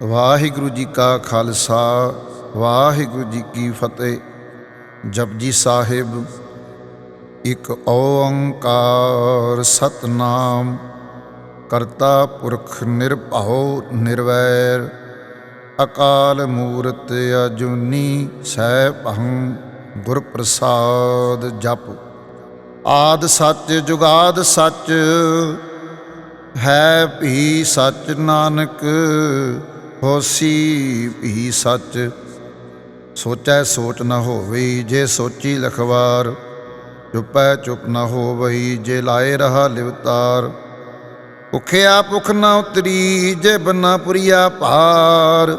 ਵਾਹਿਗੁਰੂ ਜੀ ਕਾ ਖਾਲਸਾ, ਵਾਹਿਗੁਰੂ ਜੀ ਕੀ ਫਤਿਹ। ਜਪਜੀ ਸਾਹਿਬ, ਇੱਕ ਓੰਕਾਰ ਸਤਨਾਮ, ਕਰਤਾ ਪੁਰਖ ਨਿਰਭਉ ਨਿਰਵੈਰ, ਅਕਾਲ ਮੂਰਤ ਅਜੂਨੀ ਸੈਭੰ ਗੁਰ ਪ੍ਰਸਾਦ ਜਪ। ਆਦ ਸੱਚ ਜੁਗਾਦ ਸੱਚ, ਹੈ ਭੀ ਸੱਚ ਨਾਨਕ ਹੋਸੀ ਵੀ ਸੱਚ, ਸੋਚੈ ਸੋਚ ਨਾ ਹੋਵੇ ਜੇ ਸੋਚੀ ਲਖਵਾਰ, ਚੁਪੈ ਚੁਪ ਨਾ ਹੋਵਈ ਜੇ ਲਾਏ ਰਹਾ ਲਿਵਤਾਰ। ਭੁਖਿਆ ਭੁਖ ਨਾ ਉਤਰੀ ਜੇ ਬੰਨਾ ਪੁਰੀਆ ਭਾਰ।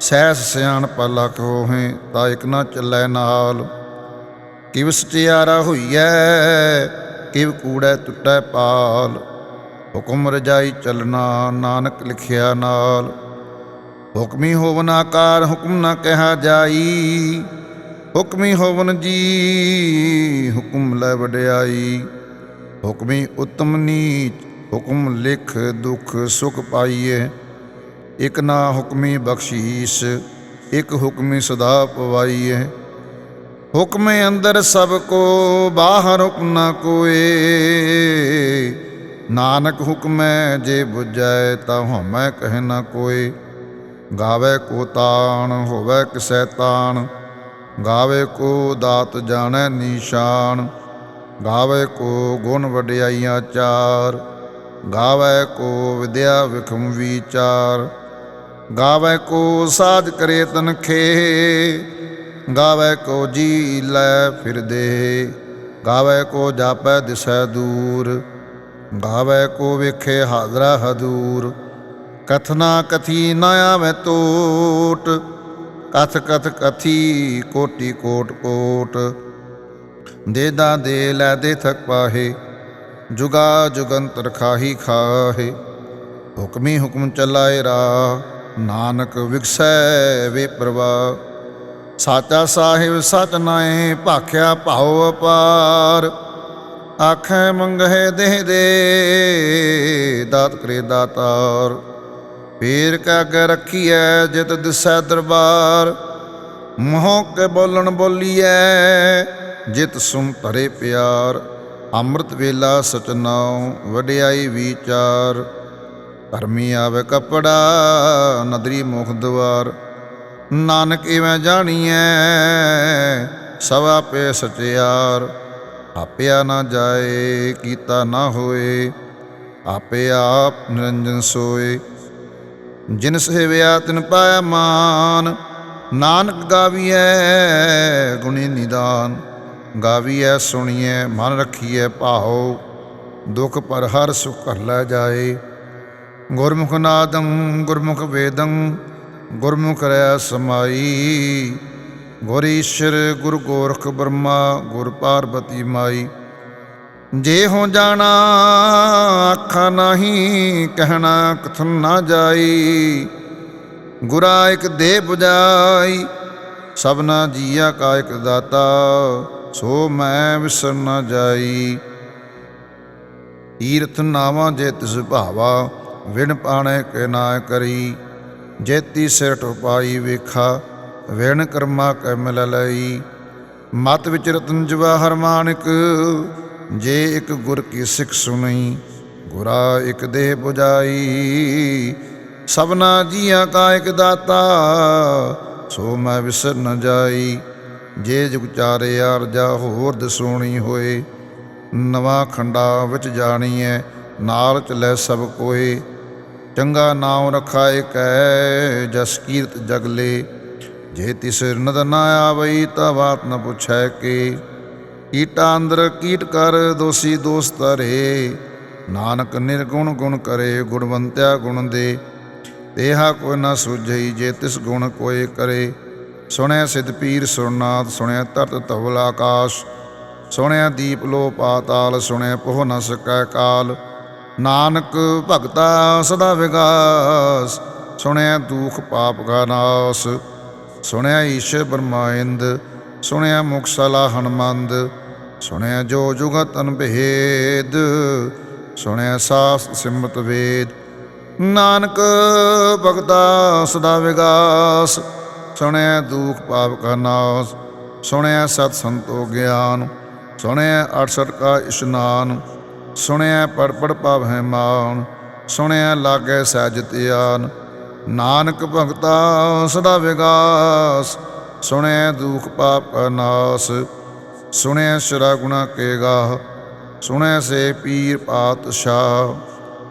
ਸੈਸ ਸਿਆਣ ਪਲਕ ਹੋਹੇ ਤਾਂ ਇਕ ਨਾ ਚੱਲੈ ਨਾਲ। ਕਿਵ ਸਚਿਆਰਾ ਹੋਈਐ, ਕਿਵ ਕੂੜੈ ਟੁੱਟੈ ਪਾਲ। ਹੁਕਮ ਰਜਾਈ ਚੱਲਣਾ ਨਾਨਕ ਲਿਖਿਆ ਨਾਲ। ਹੁਕਮੀ ਹੋਵਨ ਆਕਾਰ, ਹੁਕਮ ਨਾ ਕਿਹਾ ਜਾਈ। ਹੁਕਮੀ ਹੋਵਨ ਜੀ, ਹੁਕਮ ਲੈ ਵਡਿਆਈ। ਹੁਕਮੀ ਉਤਮ ਨੀਚ, ਹੁਕਮ ਲਿਖ ਦੁਖ ਸੁਖ ਪਾਈਏ। ਇਕ ਨਾ ਹੁਕਮੀ ਬਖਸ਼ੀਸ਼, ਇਕ ਹੁਕਮੀ ਸਦਾ ਪਵਾਈਏ। ਹੁਕਮੇ ਅੰਦਰ ਸਭ ਕੋ, ਬਾਹਰ ਹੁਕਮ ਨਾ ਕੋਏ। ਨਾਨਕ ਹੁਕਮੈ ਜੇ ਬੁਝੈ, ਤਾ ਹਉਮੈ ਕਹਿ ਨਾ ਕੋਏ। ਗਾਵੇ ਕੋ ਤਾਣ, ਹੋਵੇ ਕਿਸੈ ਤਾਣ। ਗਾਵੇ ਕੋ ਦਾਤ ਜਾਣੈ ਨੀਸ਼ਾਨ। ਗਾਵੇ ਕੋ ਗੁਣ ਵਡਿਆਈਆਂ ਚਾਰ। ਗਾਵੇ ਕੋ ਵਿਦਿਆ ਵਿਖਮ ਵਿਚਾਰ। ਗਾਵੇ ਕੋ ਸਾਧ ਕਰੇ ਤਨਖੇ ਗਾਵੇ ਕੋ ਜੀ ਲੈ ਫਿਰਦੇ ਗਾਵੇ ਕੋ ਜਾਪੈ ਦਿਸੈ ਦੂਰ। ਗਾਵੇ ਕੋ ਵੇਖੇ ਹਾਜ਼ਰਾ ਹਦੂਰ। ਕਥਨਾ ਕਥੀ ਨ ਆਵੇ ਟੋਟ ਕਥ ਕਥ ਕਥੀ ਕੋਟੀ ਕੋਟ ਕੋਟ। ਦੇਦਾ ਦੇ ਲੈ ਦੇ ਥਕ ਪਾਹੇ, ਜੁਗਾ ਜੁਗੰਤਰ ਖਾਹੀ ਖਾਹੇ। ਹੁਕਮੀ ਹੁਕਮ ਚਲਾਏ ਰਾ, ਨਾਨਕ ਵਿਗਸੈ ਵੇ ਪ੍ਰਵਾ। ਸਾਚਾ ਸਾਹਿਬ ਸਚ ਨਾਏ ਭਾਖਿਆ ਭਾਉ ਅਪਾਰ। ਆਖੈ ਮੰਗਹਿ ਦੇਹ ਦੇ, ਦਾਤ ਕਰੇ ਦਾਤਾਰ। ਪੀਰ ਕਾ ਕੇ ਰੱਖੀਐ ਜਿਤ ਦਿਸੈ ਦਰਬਾਰ। ਮੋਹ ਕੇ ਬੋਲਣ ਬੋਲੀਐ, ਜਿਤ ਸੁਮ ਧਰੇ ਪਿਆਰ। ਅੰਮ੍ਰਿਤ ਵੇਲਾ ਸਚਨਾਉ ਵਡਿਆਈ ਵਿਚਾਰ। ਧਰਮੀ ਆਵੇ ਕਪੜਾ, ਨਦਰੀ ਮੁਖ ਦਵਾਰ। ਨਾਨਕ ਇਵੇਂ ਜਾਣੀਐ, ਸਭ ਆਪੇ ਸਚਿਆਰ। ਆਪਿਆ ਨਾ ਜਾਏ, ਕੀਤਾ ਨਾ ਹੋਏ, ਆਪੇ ਆਪ ਨਿਰੰਜਨ ਸੋਏ। ਜਿਨ ਸੇਵਿਆ ਤਿਨ ਪਾਇਆ ਮਾਨ। ਨਾਨਕ ਗਾਵੀਐ ਗੁਣੀ ਨਿਦਾਨ। ਗਾਵੀਐ ਸੁਣੀਐ, ਮਨ ਰੱਖੀਐ ਭਾਉ। ਦੁਖ ਪਰ ਹਰ ਸੁਖ ਕਰ ਲੈ ਜਾਏ। ਗੁਰਮੁਖ ਨਾਦੰ, ਗੁਰਮੁਖ ਵੇਦੰ, ਗੁਰਮੁਖ ਰਿਆ ਸਮਾਈ। ਗੁਰ ਈਸ਼ਰ, ਗੁਰ ਗੋਰਖ ਬ੍ਰਹਮਾ, ਗੁਰ ਪਾਰਬਤੀ ਮਾਈ। ਜੇ ਹੋ ਜਾਣਾ ਆਖਾ ਨਹੀਂ ਕਹਿਣਾ ਕਥਨ ਨਾ ਜਾਈ। ਗੁਰਾ ਇਕ ਦੇ 부ਜਾਈ ਸਭਨਾ ਜੀਆ ਕਾ ਇਕ ਦਾਤਾ, ਸੋ ਮੈਂ ਵਿਸਰ ਨਾ ਜਾਈ। ਤੀਰਥ ਨਾਵਾਂ ਜੇ ਤਿਸ ਭਾਵਾ, ਵਿਣ ਪਾਣੇ ਕੇ ਨਾ ਕਰੀ। ਜੇਤੀ ਸਿਰ ਟਪਾਈ ਵੇਖਾ, ਵਿਣ ਕਰਮਾ ਕੈ ਮਿਲ ਲਈ। ਮਤ ਵਿਚ ਰਤਨ ਜਵਾਹਰ ਮਾਨਕ ਜੇ ਇੱਕ ਗੁਰ ਕੀ ਸਿੱਖ ਸੁਣੀ ਗੁਰਾ ਇੱਕ ਦੇਹ 부ਜਾਈ ਸਭਨਾ ਜੀਆਂ ਕਾ ਇੱਕ ਦਾਤਾ, ਸੋ ਮੈਂ ਵਿਸਰ ਨ ਜਾਈ। ਜੇ ਜੁਗ ਚਾਰੇ ਅਰਜਾ ਹੋਰ ਦਸੋਣੀ ਹੋਏ, ਨਵਾਂ ਖੰਡਾ ਵਿੱਚ ਜਾਣੀ ਜਾਣੀਐ, ਨਾਲ ਚਲੇ ਸਭ ਕੋਏ। ਚੰਗਾ ਨਾਮ ਰਖਾਏ ਕੈ ਜਸ ਕੀਰਤ ਜਗਲੇ ਜੇ ਤਿਸ ਨਦ ਨਾ ਆਵਈ ਤਾਂ ਬਾਤ ਨ ਪੁੱਛੈ ਕੇ। ਕੀਟਾ ਅੰਦਰ ਕੀਟ ਕਰ, ਦੋਸੀ ਦੋਸਤ ਰੇ ਨਾਨਕ ਨਿਰਗੁਣ ਗੁਣ ਕਰੇ, ਗੁਣਵੰਤਿਆ ਗੁਣ ਦੇ। ਦੇਹਾ ਕੋਈ ਨਾ ਸੁਝਈ, ਜੇ ਤਿਸ ਗੁਣ ਕੋਏ ਕਰੇ। ਸੁਣਿਆ ਸਿਧ ਪੀਰ ਸੁਰਨਾਥ, ਸੁਣਿਆ ਤਰਤ ਧਵਲ ਆਕਾਸ਼। ਸੁਣਿਆ ਦੀਪ ਲੋ ਪਾਤਾਲ ਸੁਣਿਆ ਪੋਹ ਨ ਸਕੈ ਕਾਲ। ਨਾਨਕ ਭਗਤਾ ਸਦਾ ਵਿਗਾਸ, ਸੁਣਿਆ ਦੁਖ ਪਾਪ ਕਾ ਨਾਸ। ਸੁਣਿਆ ਈਸ਼ਰ ਬ੍ਰਹਮਾਇੰਦ ਸੁਣਿਆ ਮੁਖ ਸਲਾ ਹਨਮੰਦ। ਸੁਣਿਆ ਜੋ ਜੁਗਤ ਅਨਭੇਦ ਸੁਣਿਆ ਸਾਸ ਸਿਮਤ ਵੇਦ। ਨਾਨਕ ਭਗਤਾ ਸਦਾ ਵਿਗਾਸ, ਸੁਣਿਆ ਦੁਖ ਪਾਪ ਕਾ ਨਾਸ, ਸੁਣਿਆ ਸਤ ਸੰਤੋ ਗਿਆਨ, ਸੁਣਿਆ 68 ਕਾ ਇਸ਼ਨਾਨ, ਸੁਣਿਆ ਪੜ ਪੜ ਪਾਵਹਿ ਮਾਨ, ਸੁਣਿਆ ਲਾਗੇ ਸਹਿਜ ਧਿਆਨ। ਨਾਨਕ ਭਗਤਾ ਸਦਾ ਵਿਗਾਸ, ਸੁਣਿਆ ਦੁਖ ਪਾਪ ਕਾ ਨਾਸ ਸੁਣਿਆ ਸ਼ਰਾ ਗੁਣਾ ਕੇ ਗਾਹ ਸੁਣਿਆ ਸੇ ਪੀਰ ਪਾਤਸ਼ਾਹ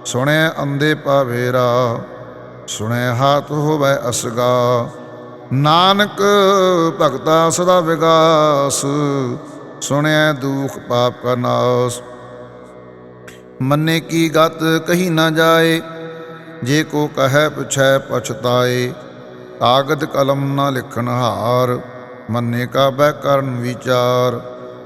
ਸੁਣਿਆ ਅੰਦੇ ਪਾਵੇਰਾ ਸੁਣਿਆ ਹਾਥ ਹੋਵੇ ਅਸਗਾ ਨਾਨਕ ਭਗਤਾ ਸਦਾ ਵਿਗਾਸ ਸੁਣਿਆ ਦੁਖ ਪਾਪ ਕਾ ਨਾਸ। ਮੰਨੇ ਕੀ ਗਤ ਕਹੀ ਨਾ ਜਾਏ, ਜੇ ਕੋ ਕਹੈ ਪੁਛੈ ਪਛਤਾਏ, ਕਾਗਦ ਕਲਮ ਨਾ ਲਿਖਣ ਹਾਰ, ਮੰਨੇ ਕਾ ਬੈ ਕਰਨ ਵਿਚਾਰ।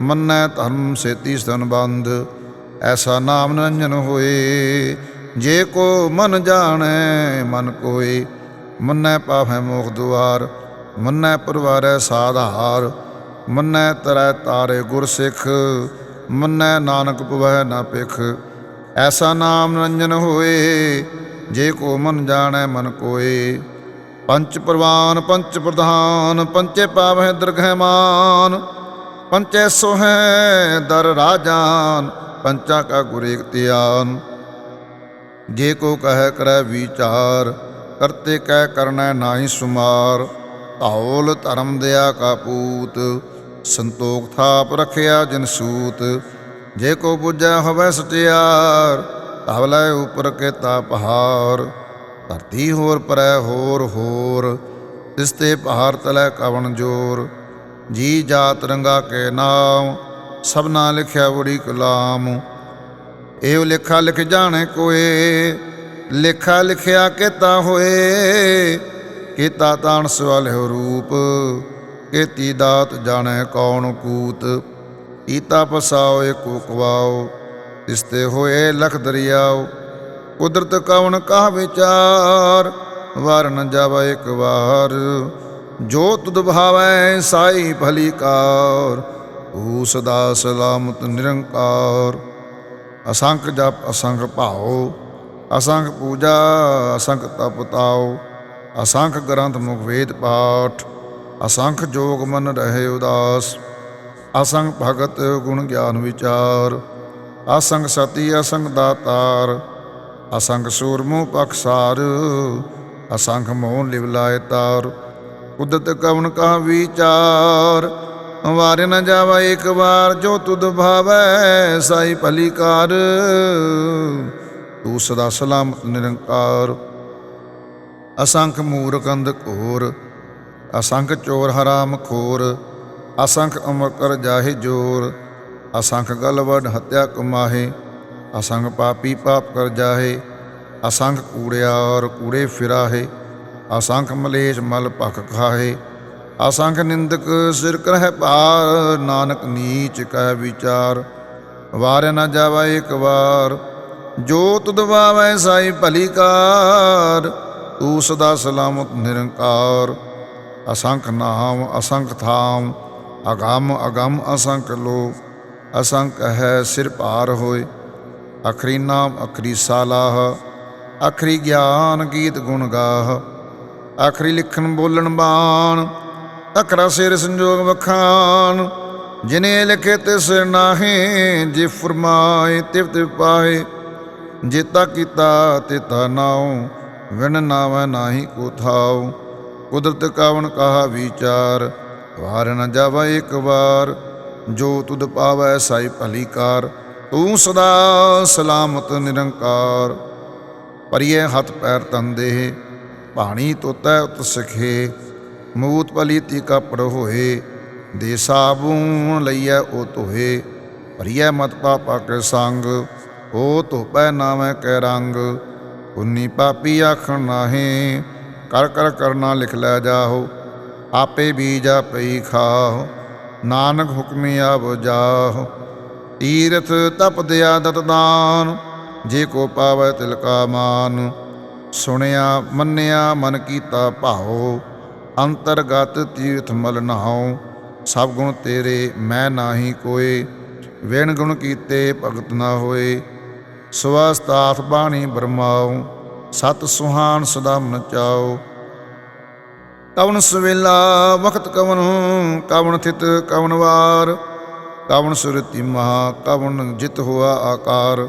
ਮੰਨੈ ਧਰਮ ਸੇਤੀ ਸਤਨ ਐਸਾ ਨਾਮ ਨਿਰੰਜਨ ਹੋਏ। ਜੇ ਕੋ ਮਨ ਜਾਣੈ, ਮਨ ਕੋਏ। ਮੰਨੈ ਪਾਵੈ ਮੋਖ ਦੁਆਰ, ਮੰਨੈ ਪਰਵਾਰੈ ਸਾਧਾਰ ਮੰਨੈ ਤਰੈ ਤਾਰੇ ਗੁਰ ਸਿੱਖ, ਮੰਨੈ ਨਾਨਕ ਪਵੈ ਨਾ ਪਿਖ ਐਸਾ ਨਾਮ ਨਿਰੰਜਨ ਹੋਏ, ਜੇ ਕੋ ਮਨ ਜਾਣੈ, ਮਨ ਕੋਏ। ਪੰਚ ਪ੍ਰਵਾਨ, ਪੰਚ ਪ੍ਰਧਾਨ, ਪੰਚੇ ਪਾਵਹਿ ਦਰਗਹਿ ਮਾਨ। ਪੰਚੇ ਸੋਹੈ ਦਰ ਰਾਜਾਨ, ਪੰਚਾ ਕਾ ਗੁਰ ਏਕ ਜੇ ਕੋ ਕਹੈ ਕਰੈ ਵਿਚਾਰ, ਕਰਤੇ ਕਹਿ ਕਰਨਾ ਨਾਹੀ ਸੁਮਾਰ। ਧੌਲ ਧਰਮ ਦਿਆ ਕਾ ਪੂਤ, ਸੰਤੋਖ ਥਾਪ ਰਖਿਆ ਜਿਨ ਸੂਤ। ਜੇ ਕੋ ਬੁਝੈ ਹੋਵੇ ਸਟਿਆਰ ਧਵਲੇ ਉਪਰ ਕੇਤਾ ਪਹਾੜ ਧਰਤੀ ਹੋਰ ਪਰੈ ਹੋਰ ਹੋਰ, ਤਿਸ ਤੇ ਪਹਾੜ ਤਲੈ ਕਵਣ ਜੋਰ। ਜੀ ਜਾਤ ਰੰਗਾ ਕੇ ਨਾਮ, ਸਭਨਾ ਲਿਖਿਆ ਬੜੀ ਕਲਾਮ। ਇਹੋ ਲਿਖਾ ਲਿਖ ਜਾਣੇ ਕੋਏ, ਲਿਖਾ ਲਿਖਿਆ ਕੀਤਾ ਹੋਏ। ਕੀਤਾ ਤਾਣ ਸਵਾਲਿਓ ਰੂਪ, ਕੀਤੀ ਦਾਤ ਜਾਣੈ ਕੌਣ ਕੂਤ। ਕੀਤਾ ਪਸਾਓ ਏਕੋ ਕਵਾਓ, ਇਸਤੇ ਹੋਏ ਲਖ ਦਰਿਆਓ। ਕੁਦਰਤ ਕਵਣ ਕਾ ਵਿਚਾਰ ਵਾਰ ਨ ਜਾਵਾ ਇੱਕ ਵਾਰ। ਜੋ ਤੁਧ ਭਾਵੈ ਸਾਈ ਭਲੀ ਕਾਰ ਤੂੰ ਸਦਾ ਸਲਾਮਤ ਨਿਰੰਕਾਰ। ਅਸੰਖ ਜਪ, ਅਸੰਖ ਭਾਉ, ਅਸੰਖ ਪੂਜਾ, ਅਸੰਖ ਤਪ ਤਾਉ, ਅਸੰਖ ਗ੍ਰੰਥ ਮੁਖ ਵੇਦ ਪਾਠ, ਅਸੰਖ ਜੋਗ ਮਨ ਰਹੇ ਉਦਾਸ, ਅਸੰਖ ਭਗਤ ਗੁਣ ਗਿਆਨ ਵਿਚਾਰ, ਅਸੰਖ ਸਤੀ, ਅਸੰਖ ਦਾਤਾਰ, ਅਸੰਖ ਸੂਰਮੁ ਪਖਸਾਰ ਅਸੰਖ ਮੋਹ ਲਿਵ ਲਾਇ ਤਾਰ। ਕੁਦਰਤ ਕਵਨ ਕਾ ਵਿਚਾਰ, ਵਾਰੇ ਨ ਜਾਵਾ ਇੱਕ ਵਾਰ, ਜੋ ਤੁਧ ਭਾਵੈ ਸਾਈ ਭਲੀ ਕਾਰ। ਤੂੰ ਸਦਾ ਸਲਾਮਤ ਨਿਰੰਕਾਰ। ਅਸੰਖ ਮੂਰਖ ਅੰਧ ਘੋਰ, ਅਸੰਖ ਚੋਰ ਹਰਾਮ ਖੋਰ, ਅਸੰਖ ਅਮਰ ਕਰ ਜਾਹੇ ਜੋਰ। ਅਸੰਖ ਗਲਵਡ ਹਤਿਆ ਕਮਾਹੇ, ਅਸੰਖ ਪਾਪੀ ਪਾਪ ਕਰ ਜਾਹੇ, ਅਸੰਖ ਔਰ ਕੂੜੇ ਫਿਰਾਹੇ। ਅਸੰਖ ਮਲੇਸ਼ ਮਲ ਭਖ ਖਾਹੇ। ਅਸੰਖ ਨਿੰਦਕ ਸਿਰ ਕਰਹਿ ਭਾਰ, ਨਾਨਕ ਨੀਚ ਕਹਿ ਵਿਚਾਰ। ਵਾਰ ਨਾ ਜਾਵਾ ਇੱਕ ਵਾਰ, ਜੋ ਤੁਧ ਵਾਵੈ ਸਾਈ ਭਲੀ ਕਾਰ, ਤੂੰ ਸਦਾ ਸਲਾਮਤ ਨਿਰੰਕਾਰ। ਅਸੰਖ ਨਾਮ, ਅਸੰਖ ਥਾਮ, ਅਗੰਮ ਅਗੰਮ ਅਸੰਖ ਲੋ ਅਸੰਖ ਹੈ ਸਿਰ ਭਾਰ ਹੋਏ। ਅਖਰੀ ਨਾਮ, ਅਖਰੀ ਸਾਲਾਹ। ਅਖਰੀ ਗਿਆਨ ਗੀਤ ਗੁਣ ਗਾਹ। ਆਖਰੀ ਲਿਖਣ ਬੋਲਣ ਬਾਣ ਅਖਰਾ ਸਿਰ ਸੰਜੋਗ ਵਖਾਨ ਜਿਨੇ ਲਿਖੇ ਤਿਸ ਸਿਰ ਨਾਹੇ, ਜੇ ਫਰਮਾਏ ਤਿਵ ਤਿਵ ਪਾਏ ਜੇਤਾ ਕੀਤਾ ਤੇਤਾ ਨਾਉ, ਵਿਣ ਨਾਵੈ ਨਾਹੀ ਕੋ ਥਾਉ, ਕੁਦਰਤ ਕਾਵਣ ਕਹਾ ਵਿਚਾਰ, ਵਾਰ ਨ ਜਾਵਾ ਇੱਕ ਵਾਰ, ਜੋ ਤੁਧ ਪਾਵੈ ਸਾਈ ਭਲੀ ਕਾਰ ਤੂੰ ਸਦਾ ਸਲਾਮਤ ਨਿਰੰਕਾਰ, ਪਰਿਏ ਹੱਥ ਪੈਰ ਤਨ ਦੇਹ ਪਾਣੀ ਤੋਤੈ ਉਤ ਸਖੇ, ਮੂਤ ਪਲੀਤੀ ਕਪੜ ਹੋਏ ਦੇ ਸਾਬੂਨ ਲਈਐ ਉਹ ਧੋਏ, ਭਰੀਐ ਮਤ ਪਾਪਾ ਕੇ ਸੰਗ ਉਹ ਧੋਪੈ ਨਾਵੇਂ ਕੈ ਰੰਗ, ਉਨੀ ਪਾਪੀ ਆਖਣ ਨਾਹੀਂ, ਕਰ ਕਰ ਕਰਨਾ ਲਿਖ ਲੈ ਜਾਹੋ, ਆਪੇ ਬੀਜ ਆਪੇ ਹੀ ਖਾਓ ਨਾਨਕ ਹੁਕਮੀ ਆਵ ਜਾਹੋ, ਤੀਰਥ ਤਪਦਿਆ ਦਤਦਾਨ, ਜੇ ਕੋ ਪਾਵੈ ਤਿਲ ਕਾ ਮਾਨ ਸੁਣਿਆ, ਮੰਨਿਆ, ਮਨ ਕੀਤਾ ਭਾਉ, ਅੰਤਰਗਤ ਤੀਰਥ ਮਲ ਨਹਾਉ ਸਭ ਗੁਣ ਤੇਰੇ, ਮੈਂ ਨਾਹੀ ਕੋਏ, ਵੇਣ ਗੁਣ ਕੀਤੇ ਭਗਤ ਨਾ ਹੋਏ। ਸਵਸਤਾਥ ਬਾਣੀ ਬਰਮਾਉ, ਸਤ ਸੁਹਾਨ ਸਦਾ ਮਨ ਚਾਓ ਕਵਨ ਸਵੇਲਾ ਵਖਤ ਕਵਨ ਕਵਨ ਥਿਤ ਕਵਨ ਵਾਰ। ਕਵਨ ਸੁਰਤੀ ਮਹਾ ਕਵਨ ਜਿਤ ਹੋਆ ਆਕਾਰ।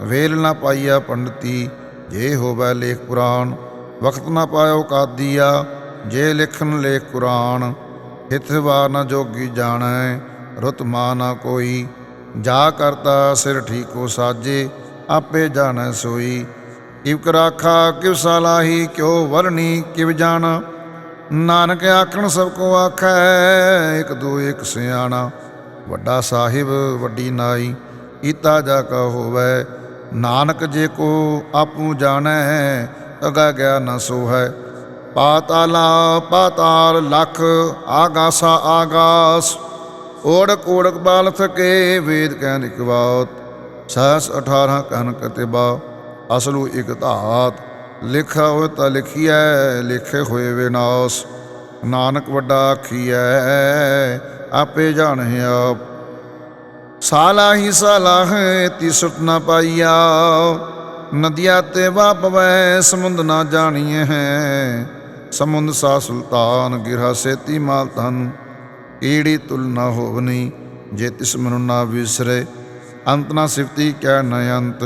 ਵੇਲ ਨਾ ਪਾਈਆ ਪੰਡਤੀ ਜੇ ਹੋਵੈ ਲੇਖ ਪੁਰਾਨ ਵਕਤ ਨਾ ਪਾਇਓ ਕਾਦੀਆ, ਜੇ ਲਿਖਨ ਲੇਖ ਕੁਰਾਨ ਹਿਤ ਵਾਰ ਨਾ ਜੋਗੀ ਜਾਣੈ, ਰੁਤ ਮਾ ਨਾ ਕੋਈ। ਜਾ ਕਰਤਾ ਸਿਰ ਠੀਕੋ ਸਾਜੇ, ਆਪੇ ਜਾਣੈ ਸੋਈ। ਕਿਵ ਰਾਖਾ ਕਿਵ ਸਾਲਾਹੀ ਕਿਉ ਵਰਣੀ, ਕਿਵ ਜਾਣਾ। ਨਾਨਕ ਆਖਣ ਸਭ ਕੋ ਆਖੈ, ਇਕ ਦੋ ਇਕ ਸਿਆਣਾ। ਵੱਡਾ ਸਾਹਿਬ, ਵੱਡੀ ਨਾਈ ਕੀਤਾ ਜਾ ਕਾ ਹੋਵੇ ਨਾਨਕ ਜੇ ਕੋ ਆਪੂ ਜਾਣੈ, ਅਗਾ ਗਿਆ ਨਾ ਸੋ ਹੈ ਪਾਤਾਲਾ ਪਾਤਾਲ ਲਖ ਆਗਾਸਾ ਆਗਾਸ, ਓੜਕ ਓੜਕ ਬਾਲ ਥਕੇ ਵੇਦ ਕਹਿਨ ਇਕ ਬਾਤ ਸਹਸ 18 ਕਨ ਕਤਿਬਾ, ਅਸਲੂ ਇਕ ਧਾਤ। ਲਿਖਾ ਹੋਇ ਤਾਂ ਲਿਖੀਐ, ਲਿਖੇ ਹੋਏ ਵਿਨਾਸ਼। ਨਾਨਕ ਵੱਡਾ ਆਖੀਐ, ਆਪੇ ਜਾਣੈ ਆਪ ਸਾਲਾ ਹੀ ਸਾਲਾ ਹੈ, ਤੀ ਸੁਟ ਨਾ ਪਾਈਆ। ਨਦੀਆਂ ਤੇ ਵਾਪਵੈ ਸਮੁੰਦ ਨਾ ਜਾਣੀਏ ਹੈ। ਸਮੁੰਦ ਸਾ ਸੁਲਤਾਨ, ਗਿਰਾ ਸੇਤੀ ਮਾਲ ਤਨ ਈੜੀ ਤੁਲ ਨਾ ਹੋਵਨੀ, ਜੇ ਤਿਸ ਮਨੁ ਨਾ ਵਿਸਰੇ। ਅੰਤ ਨਾ ਸਿਫਤੀ ਕਹਿ ਨ ਅੰਤ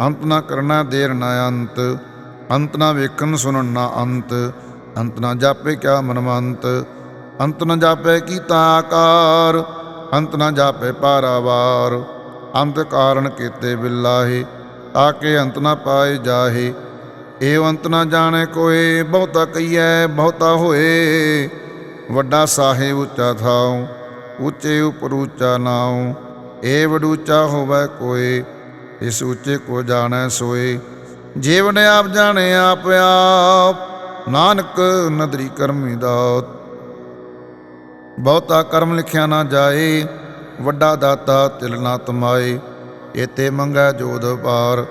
ਅੰਤ ਨਾ ਕਰਨਾ ਦੇਰ ਨ ਅੰਤ। ਅੰਤ ਨਾ ਵੇਖਣ ਸੁਣਨ ਨਾ ਅੰਤ ਅੰਤ ਨਾ ਜਾਪੇ ਕਿਆ ਮਨਮੰਤ ਅੰਤ ਨਾ ਜਾਪੇ ਕੀਤਾ ਆਕਾਰ ਅੰਤ ਨਾ ਜਾਪੇ ਪਾਰਾਵਾਰ। ਅੰਤ ਕਾਰਨ ਕੀਤੇ ਬਿਲਾਹੇ, ਆਕੇ ਅੰਤ ਨਾ ਪਾਏ ਜਾਹੇ। ਏਵ ਅੰਤ ਨਾ ਜਾਣੇ ਕੋਏ, ਬਹੁਤਾ ਕਈਐ ਬਹੁਤਾ ਹੋਏ। ਵੱਡਾ ਸਾਹਿਬ ਉੱਚਾ ਥਾਉ, ਉੱਚੇ ਉਪਰ ਉੱਚਾ ਨਾਉ। ਏ ਵਡੂਚਾ ਹੋਵੇ ਕੋਏ, ਇਸ ਉੱਚੇ ਕੋ ਜਾਣੈ ਸੋਏ। ਜੀਵਨ ਆਪ ਜਾਣੇ ਆਪ ਆਪ, ਨਾਨਕ ਨਦਰੀ ਕਰਮੀ ਦਾਤ। ਬਹੁਤਾ ਕਰਮ ਲਿਖਿਆ ਨਾ ਜਾਏ, ਵੱਡਾ ਦਾਤਾ ਤਿਲ ਨਾ ਤਮਾਏ। ਏਤੇ ਮੰਗੈ ਜੋਦ ਪਾਰ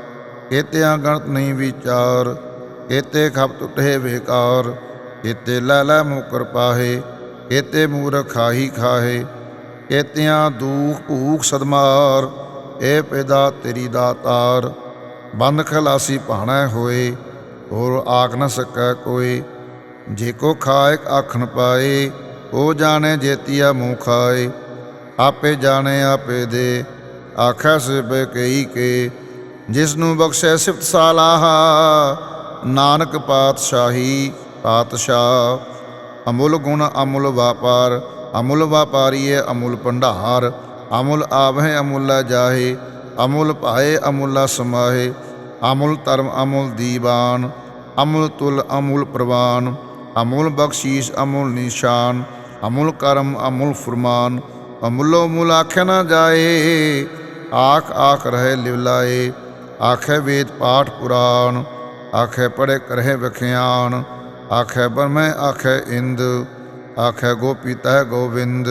ਏਤਿਆਂ ਗਣਤ ਨਹੀਂ ਵਿਚਾਰ, ਏਤੇ ਖਪ ਟੁੱਟੇ ਵੇਕਾਰ, ਏਤੇ ਲੈ ਲੈ ਮੁਕਰ ਪਾਹੇ ਏਤੇ ਮੂਰਖ ਖਾਹੀ ਖਾਹੇ। ਏਤਿਆਂ ਦੂਖ ਭੂਖ ਸਦਮਾਰ, ਏ ਪੈਦਾ ਤੇਰੀ ਦਾਤਾਰ ਬੰਦ ਖਲਾਸੀ ਭਾਣਾ ਹੋਏ, ਹੋਰ ਆਖ ਨਾ ਸਕੈ ਕੋਈ, ਜੇ ਕੋ ਖਾਇਕ ਆਖਣ ਪਾਏ ਉਹ ਜਾਣੇ ਜੇਤੀਆ ਮੂੰਹ ਖਾਏ ਆਪੇ ਜਾਣੇ ਆਪੇ ਦੇ। ਆਖੈ ਸਿਬੇ ਕਈ ਕੇ ਜਿਸ ਨੂੰ ਬਖਸ਼ੈ ਸਿਫਤ ਸਾਲਾਹ, ਨਾਨਕ ਪਾਤਸ਼ਾਹੀ ਪਾਤਸ਼ਾਹ। ਅਮੁੱਲ ਗੁਣ ਅਮੁੱਲ ਵਾਪਾਰ, ਅਮੁੱਲ ਵਾਪਾਰੀਏ ਅਮੁੱਲ ਭੰਡਾਰ। ਅਮੁੱਲ ਆਵਹਿ ਅਮੁੱਲਾ ਜਾਹੇ, ਅਮੁੱਲ ਭਾਏ ਅਮੁੱਲਾ ਸਮਾਹੇ। ਅਮੁੱਲ ਧਰਮ ਅਮੁੱਲ ਦੀਵਾਨ, ਅਮੁੱਲ ਤੁਲ ਅਮੁੱਲ ਪ੍ਰਵਾਨ। ਅਮੁੱਲ ਬਖਸ਼ੀਸ਼ ਅਮੁੱਲ ਨਿਸ਼ਾਨ। ਅਮੁਲ ਕਰਮ, ਅਮੁਲ ਫਰਮਾਨ, ਅਮੁੱਲੋ ਮੁੱਲ ਆਖਿਆ ਨਾ ਜਾਏ। ਆਖ ਆਖ ਰਹੇ ਲਿਵਲਾਏ ਆਖੇ ਵੇਦ ਪਾਠ ਪੁਰਾਣ, ਆਖੇ ਪੜੇ ਕਰਹਿ ਵਖਿਆਨ। ਆਖੇ ਬਰਮੈ ਆਖੇ ਇੰਦ। ਆਖੇ ਗੋਪੀ ਤਹਿ ਗੋਵਿੰਦ।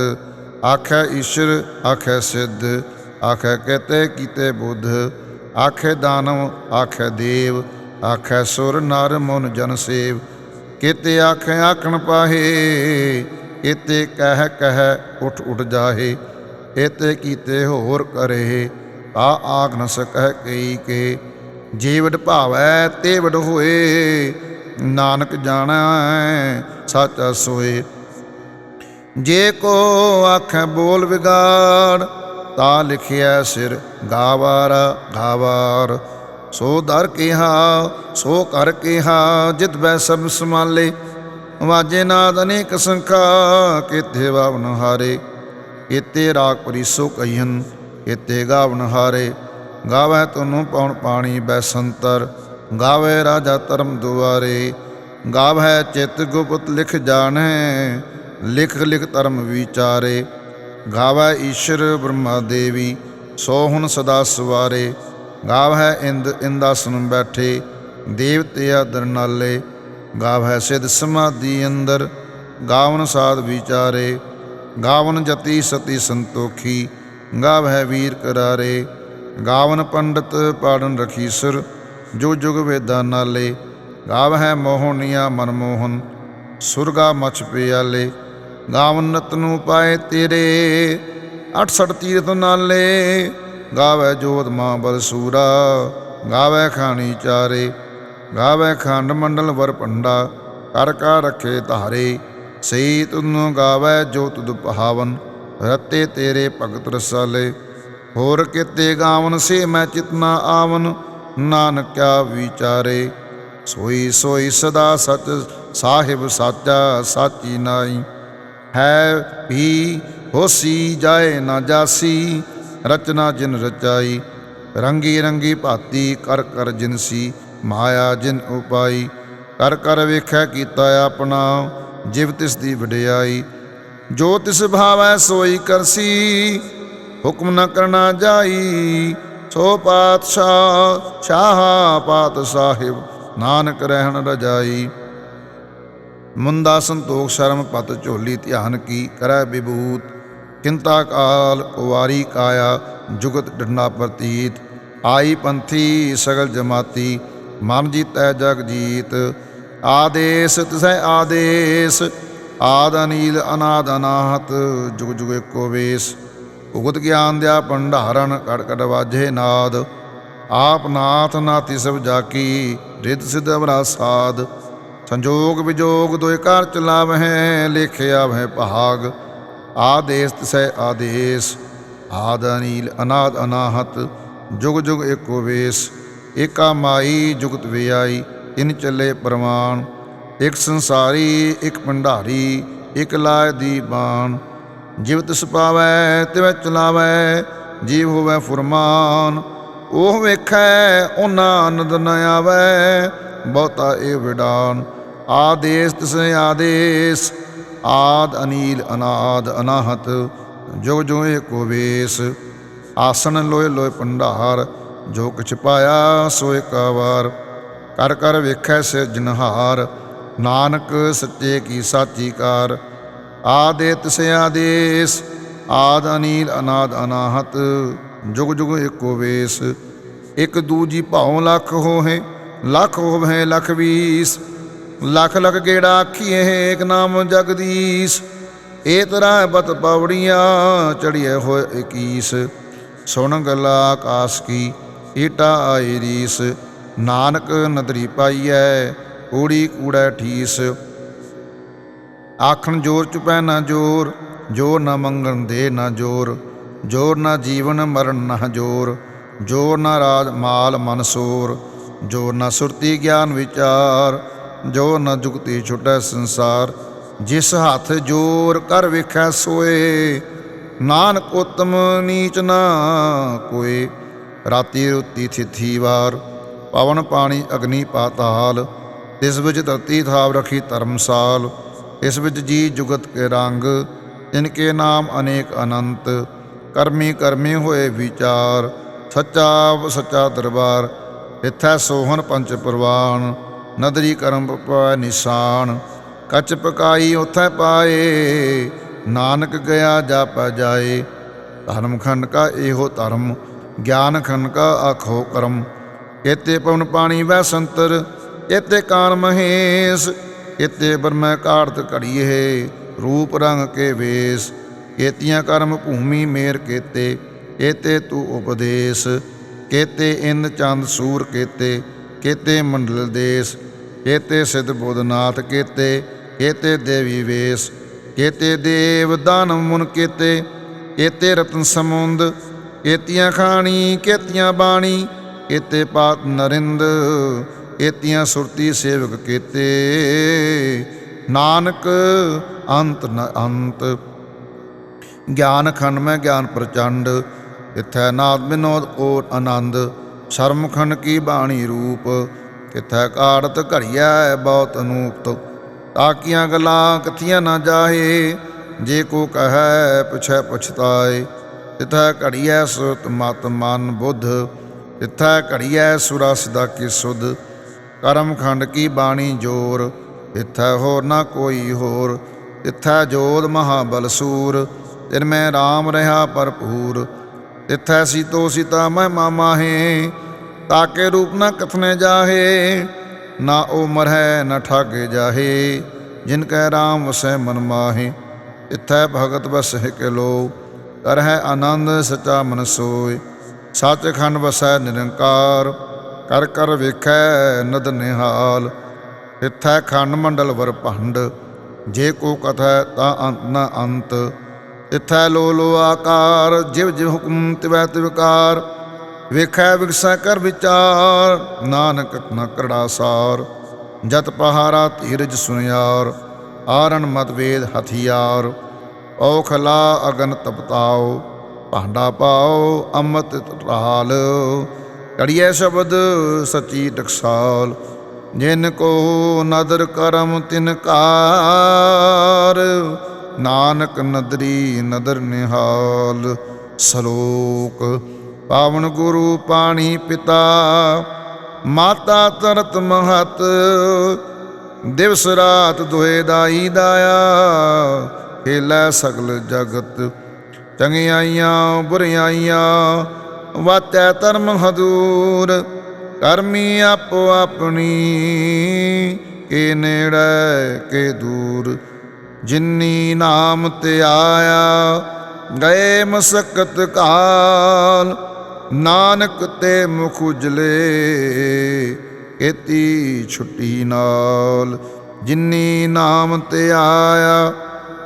ਆਖੇ ਈਸ਼ਰ, ਆਖੇ ਸਿੱਧ। ਆਖੇ ਕਹਤੇ ਕੀਤੇ ਬੁੱਧ। ਆਖੇ ਦਾਨਵ, ਆਖੇ ਦੇਵ। ਆਖੇ ਸੁਰ, ਨਰ, ਮਨ, ਜਨ ਸੇਵ। ਕਿਤੇ ਆਖੇ ਆਖਣ ਪਾਹੇ। ਇਤੇ ਕਹਿ ਕਹਿ ਉਠ ਉਠ ਜਾਹੇ, ਇਤੇ ਕੀਤੇ ਹੋਰ ਕਰੇ, ਆ ਆਗ ਨ ਸਕਹਿ ਕਈ ਕੇ ਜੇ ਭਾਵੈ ਤੇ ਵਡ ਹੋਏ, ਨਾਨਕ ਜਾਣੈ ਸੱਚ ਸੋਏ। ਜੇ ਕੋ ਆਖੈ ਬੋਲ ਵਿਗਾੜ, ਤਾ ਲਿਖਿਆ ਸਿਰ ਗਾਵਾਰ ਗਾਵਾਰ। ਸੋ ਦਰ ਕਿਹਾ, ਸੋ ਕਰ ਕਿਹਾ, ਜਿਤ ਬੈ ਸਭ ਸਮਾਲੇ ਵਾਜੇ ਨਾਦ ਅਨੇਕ ਸੰਖਾ, ਕਿਤੇ ਵਾਵਨ ਹਾਰੇ। ਇਤੇ ਰਾਗ ਪਰਿਸੋ ਕਹੀਨ ਇਤੇ ਗਾਵਨ ਹਾਰੇ। ਗਾਵੇ ਤਨੂੰ ਪਉਣ ਪਾਣੀ ਬੈਸੰਤਰ, ਗਾਵੇ ਰਾਜਾ ਧਰਮ ਦੁਆਰੇ। ਗਾਵੇ ਚਿਤ ਗੁਪਤ ਲਿਖ ਜਾਣੈ, ਲਿਖ ਲਿਖ ਧਰਮ ਵਿਚਾਰੇ। ਗਾਵੇ ਈਸ਼ਰ ਬ੍ਰਹਮਾ ਦੇਵੀ, ਸੋ ਹੁਣ ਸਦਾ ਸਵਾਰੇ। ਗਾਵੇ ਇੰਦ, ਇੰਦਾਸਨ ਬੈਠੇ, ਦੇਵਤੇ ਆਦਰ ਨਾਲੇ। ਗਾਵੈ ਸਿਧ ਸਮਾਧੀ ਅੰਦਰ, ਗਾਵਨ ਸਾਧ ਵਿਚਾਰੇ, ਗਾਵਨ ਜਤੀ ਸਤੀ ਸੰਤੋਖੀ, ਗਾਵੈ ਵੀਰ ਕਰਾਰੇ, ਗਾਵਨ ਪੰਡਤ ਪਾੜਨ ਰਖੀਸਰ ਜੋ ਜੁਗ ਵੇਦਾਂ ਨਾਲੇ ਗਾਵਹਿ ਮੋਹਨੀਆ ਮਨਮੋਹਨ, ਸੁਰਗਾ ਮਛ ਪਿਆਲੇ, ਗਾਵਨ ਨਤਨੂ ਪਾਏ ਤੇਰੇ 68 ਤੀਰਥ ਨਾਲੇ, ਗਾਵੈ ਜੋਤ ਮਾਂ ਬਲਸੂਰਾ ਗਾਵੈ ਖਾਣੀ ਚਾਰੇ ਗਾਵੈ ਖੰਡ ਮੰਡਲ ਵਰ ਪੰਡਾ ਕਰ ਕਾ ਰਖੇ ਧਾਰੇ। ਸਈ ਤੁਨ ਗਾਵੈ ਜੋ ਤੁਧ ਪਹਾਵਨ ਰਤੇ ਤੇਰੇ ਭਗਤ ਰਸਾਲੇ। ਹੋਰ ਕਿਤੇ ਗਾਵਨ ਸੇ ਮੈਂ ਚਿਤਨਾ ਆਵਨ ਨਾਨਕਿਆ ਵਿਚਾਰੇ। ਸੋਈ ਸੋਈ ਸਦਾ ਸਚ ਸਾਹਿਬ ਸਾਚਾ, ਸਾਚੀ ਨਾਈ। ਹੈ ਵੀ ਹੋਸੀ ਜਾਏ ਨਾ ਜਾਸੀ, ਰਚਨਾ ਜਿਨ ਰਚਾਈ। ਰੰਗੀ ਰੰਗੀ ਭਾਤੀ ਕਰ ਕਰ ਜਿਨਸੀ ਮਾਇਆ ਜਿਨ ਉਪਾਈ, ਕਰ ਕਰ ਵੇਖੈ ਕੀਤਾ ਆਪਣਾ, ਜਿਵ ਤਿਸ ਦੀ ਵਡਿਆਈ। ਜੋ ਤਿਸ ਭਾਵੈ ਸੋਈ ਕਰਸੀ, ਹੁਕਮ ਨ ਕਰਨਾ ਜਾਈ। ਸੋ ਪਾਤਸ਼ਾਹ, ਸ਼ਾਹ ਪਾਤ ਸਾਹਿਬ, ਨਾਨਕ ਰਹਿਣ ਰਜਾਈ। ਮੁੰਦਾ ਸੰਤੋਖ ਸ਼ਰਮ ਪਤ ਝੋਲੀ ਧਿਆਨ ਕੀ ਕਰੈ ਵਿਭੂਤ। ਕਿੰਤਾ ਕਾਲ ਕੁਵਾਰੀ ਕਾਇਆ, ਜੁਗਤ ਡੰਡਾ ਪ੍ਰਤੀਤ। ਆਈ ਪੰਥੀ ਸਗਲ ਜਮਾਤੀ ਮਨ ਜੀਤੈ ਜਗ ਜੀਤ, ਆਦੇਸ ਤਿਸੈ ਆਦੇਸ, ਆਦ ਅਨੀਲ ਅਨਾਦ ਅਨਾਹਤ, ਜੁਗ ਜੁਗ ਏਕੋ ਵੇਸ। ਉਗਤ ਗਿਆਨ ਦਿਆ ਭੰਡਾਰਨ ਕੜ ਕੜ ਵਾਜੇ ਨਾਦ, ਆਪ ਨਾਥ ਨਾਤੀ ਸਭ ਜਾਕੀ ਰਿਤ ਸਿਧ ਅਵਰਾ ਸਾਧ ਸੰਜੋਗ ਵਿਜੋਗ ਦੋਇ ਕਰ ਚਲਾਵਹਿ ਲਿਖਿਆ ਵਹਿ ਭਾਗ। ਆਦੇਸ ਤਿਸੈ ਆਦੇਸ, ਆਦ ਅਨੀਲ ਅਨਾਦ ਅਨਾਹਤ, ਜੁਗ ਜੁਗ ਏਕੋ ਵੇਸ। ਏਕਾ ਮਾਈ ਜੁਗਤ ਵਿਆਈ, ਇਨ ਚੱਲੇ ਪ੍ਰਮਾਣ। ਇਕ ਸੰਸਾਰੀ, ਇਕ ਭੰਡਾਰੀ, ਇਕ ਲਾਇ ਦੀ ਬਾਣ। ਜਿਵ ਤਿਸ ਪਾਵੈ, ਤਿਵੈ ਚਲਾਵੈ, ਜੀਵ ਹੋਵੈ ਫੁਰਮਾਨ। ਉਹ ਵੇਖੈ ਉਹਨਾਂ ਆਨੰਦ ਨ ਆਵੈ, ਬਹੁਤਾ ਇਹ ਵਿਡਾਨ। ਆਦੇਸ ਤਿਸ ਆਦੇਸ, ਆਦ ਅਨੀਲ ਅਨਾਦ ਅਨਾਹਤ, ਜੁਗ ਜੁਗ ਏਕੋ ਵੇਸ। ਆਸਣ ਲੋਏ ਲੋਏ ਭੰਡਾਰ ਜੋ ਕਿਛ ਪਾਇਆ ਸੋ ਏਕਾ ਕਰ ਕਰ ਵੇਖੈ ਸੇ ਜਨਹਾਰ ਨਾਨਕ ਸੱਚੇ ਕੀ ਸਾਚੀ ਕਾਰ। ਆਦੇ ਤਿਸ ਆਦੇਸ ਆਦ ਅਨੀਲ ਅਨਾਦ ਅਨਾਹਤ, ਜੁਗ ਜੁਗ ਏਕੋ ਵੇਸ। ਇਕ ਦੂਜੀ ਭਾਉ ਲੱਖ ਹੋਏ ਲੱਖ ਹੋਵੇ ਲੱਖ ਵੀਸ। ਲੱਖ ਲੱਖ ਗੇੜਾ ਆਖੀਏ ਏਕ ਨਾਮ ਜਗਦੀਸ਼। ਏ ਤਰਾ ਬਤ ਪੌੜੀਆਂ ਚੜੀਏ ਹੋਏ 21 ਸੁਣ ਗਲਾ ਆਕਾਸ ਕੀ ਈਟਾ ਆਈ ਰੀਸ, ਨਾਨਕ ਨਦਰੀ ਪਾਈਐ, ਕੂੜੀ ਕੂੜੈ ਠੀਸ। ਆਖਣ ਜੋਰ ਚੁਪੈ ਨਾ ਜੋਰ ਜੋਰ ਨਾ ਮੰਗਣ ਦੇ ਨਾ ਜੋਰ ਜੋਰ ਨਾ ਜੀਵਨ ਮਰਨ ਨਾ ਜੋਰ ਜੋਰ ਨਾ ਰਾਜ ਮਾਲ ਮਨਸੂਰ ਜੋਰ ਨਾ ਸੁਰਤੀ ਗਿਆਨ ਵਿਚਾਰ, ਜੋਰ ਨਾ ਜੁਗਤੀ ਛੁਟੈ ਸੰਸਾਰ, ਜਿਸ ਹੱਥ ਜੋਰ ਕਰ ਵੇਖੈ ਸੋਏ, ਨਾਨਕ ਉਤਮ ਨੀਚ ਨਾ ਕੋਏ। ਰਾਤੀ ਰੁੱਤੀ ਥਿਥੀ ਵਾਰ, ਪਵਨ ਪਾਣੀ ਅਗਨੀ ਪਾਤਾਲ ਇਸ ਵਿੱਚ ਧਰਤੀ ਥਾਪ ਰਖੀ ਧਰਮਸਾਲ, ਇਸ ਵਿੱਚ ਜੀ ਜੁਗਤ ਕੇ ਰੰਗ ਇਨਕੇ ਨਾਮ ਅਨੇਕ ਅਨੰਤ, ਕਰਮੀ ਕਰਮੀ ਹੋਏ ਵਿਚਾਰ, ਸੱਚਾ ਸੱਚਾ ਦਰਬਾਰ, ਇਥੈ ਸੋਹਣ ਪੰਚ ਪ੍ਰਵਾਨ, ਨਦਰੀ ਕਰਮ ਪੈ ਨਿਸ਼ਾਨ, ਕੱਚ ਪਕਾਈ ਉਥੈ ਪਾਏ, ਨਾਨਕ ਗਿਆ ਜਾਪੈ ਜਾਏ, ਧਰਮਖੰਡ ਕਾ ਇਹੋ ਧਰਮ ਗਿਆਨ ਖਨਕਾ ਆਖੋ ਕਰਮ। ਇਤੇ ਪਵਨ ਪਾਣੀ ਵੈ ਸੰਤਰ, ਇਤੇ ਕਾਨ ਮਹੇਸ਼, ਇਤੇ ਬਰਮੈ ਕਾਰਤ ਘੜੀਏ, ਰੂਪ ਰੰਗ ਕੇ ਵੇਸ। ਕੇਤੀਆਂ ਕਰਮ ਭੂਮੀ ਮੇਰ ਕੇਤੇ ਏਤੇ ਤੂ ਉਪਦੇਸ਼। ਕੇਤੇ ਇੰਦ ਚੰਦ ਸੂਰ ਕੇਤੇ ਕੇਤੇ ਮੰਡਲ ਦੇਸ। ਕੇਤੇ ਸਿਧ ਬੋਧਨਾਥ ਕੇਤੇ ਕੇਤੇ ਦੇਵੀ ਵੇਸ। ਕੇਤੇ ਦੇਵ ਦਾਨਵ ਮੁਨ ਕੇਤੇ ਕੇਤੇ ਰਤਨ ਸਮੁੰਦ ਏਤੀਆਂ ਖਾਣੀ, ਕੇਤੀਆਂ ਬਾਣੀ ਕੇਤੇ ਪਾਤ ਨਰਿੰਦ, ਏਤੀਆਂ ਸੁਰਤੀ ਸੇਵਕ ਕੀਤੇ। ਨਾਨਕ, ਅੰਤ ਨ ਅੰਤ। ਗਿਆਨ ਖੰਡ ਮੈਂ ਗਿਆਨ ਪ੍ਰਚੰਡ, ਇਥੈ ਨਾਦ ਬਿਨੋਦ ਕੋਟ ਆਨੰਦ। ਸ਼ਰਮ ਖੰਡ ਕੀ ਬਾਣੀ ਰੂਪ ਕਿਥੈ ਕਾੜਤ ਘੜੀਐ ਬਹੁਤ ਅਨੂਪ ਤਾਕੀਆਂ ਗੱਲਾਂ ਕਥੀਆਂ ਨਾ ਜਾਹੇ, ਜੇ ਕੋ ਕਹੈ ਪੁਛੈ ਪਛਤਾਏ। ਤਿਥੈ ਘੜੀਐ ਸੁਤ ਮਤ ਮਨ ਬੁੱਧ ਤਿਥੈ ਘੜੀਐ ਸੁਰਾ ਸਦਾ ਕੀ ਸੁਧ। ਕਰਮ ਖੰਡ ਕੀ ਬਾਣੀ ਜੋਰ, ਇਥੈ ਹੋਰ ਨਾ ਕੋਈ ਹੋਰ। ਇਥੈ ਜੋਤ ਮਹਾਬਲ ਸੂਰ ਤਿਨ ਮੈਂ RAM ਰਹਾ ਭਰਪੂਰ। ਇਥੈ ਸੀਤੋ ਸੀਤਾ ਮੈਂ ਮਾਮਾਹੇ ਤਾਕੇ ਰੂਪ ਨਾ ਕਥਨੇ ਜਾਹੇ। ਨਾ ਉਮਰ ਹੈ ਨਾ ਠਾਗੇ ਜਾਹੇ, ਜਿਨ ਕੈ RAM ਵਸੈ ਮਨ ਮਾਹੇ। ਇਥੈ ਭਗਤ ਵਸਹਿ ਕੇ ਲੋ ਕਰ ਹੈ ਆਨੰਦ ਸਚਾ ਮਨ ਸੋਏ, ਸੱਚਖੰਡ ਵਸੈ ਨਿਰੰਕਾਰ, ਕਰ ਕਰ ਵੇਖੈ ਨਦ ਨਿਹਾਲ ਇਥੈ ਖੰਡ ਮੰਡਲ ਵਰ ਭੰਡ, ਜੇ ਕੋ ਕਥੈ ਤਾਂ ਅੰਤ ਨ ਅੰਤ ਇਥੈ ਲੋ ਲੋ ਆਕਾਰ, ਜਿਵ ਜਿਵ ਹੁਕਮ ਤਿਵੈ ਤਿਵਕਾਰ ਵੇਖੈ ਵਿਗਸੈ ਕਰ ਵਿਚਾਰ, ਨਾਨਕ ਨ ਕਰੜਾ ਸਾਰ, ਜਤ ਪਹਾਰਾ ਧੀਰਜ ਸੁਨਿਆਰ ਆਰਨ ਮਤ ਵੇਦ ਹਥਿਆਰ ਔਖਲਾ ਅਗਨ ਤਪਤਾਓ, ਭਾਂਡਾ ਪਾਓ ਅੰਮ੍ਰਿਤ ਰਾਲ ਕੜੀਏ ਸ਼ਬਦ ਸਚੀ ਟਕਸਾਲ, ਜਿਨ ਕੋ ਨਦਰ ਕਰਮ ਤਿਨ ਕਾਰ। ਨਾਨਕ ਨਦਰੀ ਨਦਰ ਨਿਹਾਲ, ਸਲੋਕ, ਪਾਵਨ ਗੁਰੂ ਪਾਣੀ ਪਿਤਾ। ਮਾਤਾ ਤਰਤ ਮਹਤ, ਦਿਵਸ ਰਾਤ ਦੁਹੇ ਦਾਈ ਦਾਇਆ। ਖੇਲੇ ਸਗਲ ਜਗਤ, ਚੰਗਿਆਈਆਂ ਬੁਰਿਆਈਆਂ ਵਾਤੈ ਧਰਮ ਹਦੂਰ, ਕਰਮੀ ਆਪੋ ਆਪਣੀ, ਕੇ ਨੇੜੇ ਕੇ ਦੂਰ। ਜਿਨੀ ਨਾਮ ਤੇ ਆਇਆ, ਗਏ ਮਸਕਤ ਕਾਲ, ਨਾਨਕ ਤੇ ਮੁਖ ਉਜਲੇ ਕੀਤੀ ਛੁੱਟੀ ਨਾਲ। ਜਿਨੀ ਨਾਮ ਤੇ ਆਇਆ